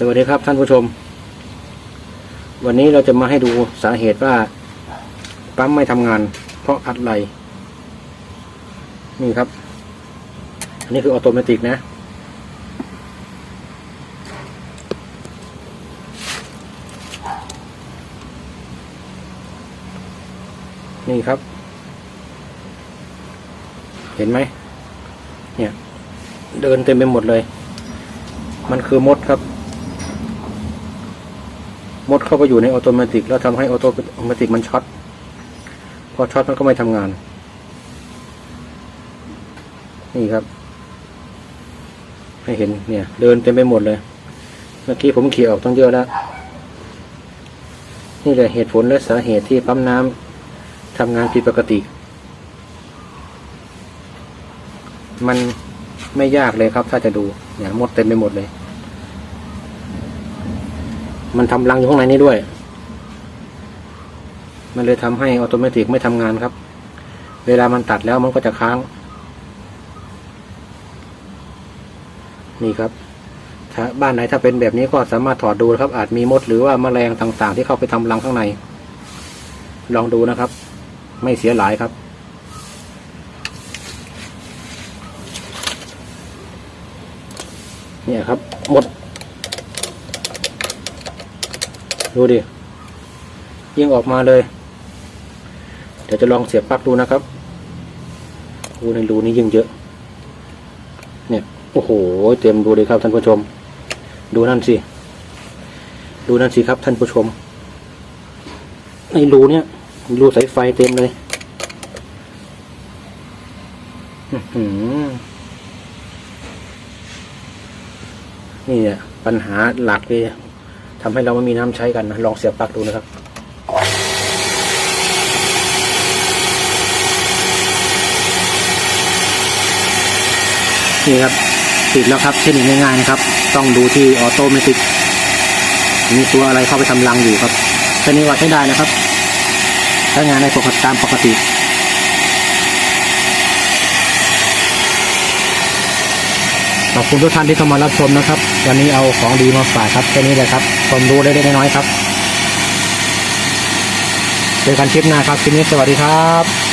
สวัสดีครับท่านผู้ชม วันนี้เราจะมาให้ดูสาเหตุว่า ปั๊มไม่ทำงาน เพราะอะไร นี่ครับ อันนี้คือออโตเมติกนะ นี่ครับ เห็นไหม เนี่ย เดินเต็มไปหมดเลย มันคือมดครับ มดเข้าไปอยู่ในออโตเมติกแล้วทำให้ออโตเมติกมันช็อตพอช็อตมันก็ไม่ทำงาน นี่ครับ ให้เห็นเนี่ย เดินเต็มไปหมดเลย เมื่อกี้ผมขี่ออกตั้งเยอะแล้ว นี่แหละเหตุผลและสาเหตุที่ปั๊มน้ำทำงานผิดปกติ มันไม่ยากเลยครับ ถ้าจะดูเนี่ยมดเต็มไปหมดเลย มันทำรังอยู่ข้างในนี้ด้วย มันเลยทำให้ออโตเมติกไม่ทำงานครับ เวลามันตัดแล้วมันก็จะค้าง นี่ครับถ้าบ้านไหนถ้าเป็นแบบนี้ก็สามารถถอดดูครับ อาจมีมดหรือว่าแมลงต่างๆ ที่เข้าไปทำรังข้างใน ลองดูนะครับ ไม่เสียหลายครับเนี่ยครับหมด ดูดิยิงออกมาเลย เดี๋ยวจะลองเสียบปลั๊กดูนะครับดูในรูนี้ยิ่งเยอะ เนี่ยโอ้โหเต็มดูเลยครับท่านผู้ชม ดูนั่นสิ ดูนั่นสิครับท่านผู้ชมในรูเนี่ยรูสายไฟเต็มเลยอื้อหือนี่เนี่ยปัญหาหลักเลย ทำให้เราไม่มีน้ำใช้กันนะลองเสียบปลั๊กดูนะครับนี่ครับติดแล้วครับเช่นง่ายๆนะครับ ต้องดูที่ออโตเมติกมีตัวอะไรเข้าไปทำรังอยู่ครับแค่นี้ว่าใช้ได้นะครับใช้งานในปกติตามปกติ ขอบคุณทุกท่านที่เข้ามารับชมนะครับ วันนี้เอาของดีมาฝากครับแค่นี้เลยครับความรู้เล็กๆน้อยๆครับเจอกันคลิปหน้าครับคลิปนี้สวัสดีครับ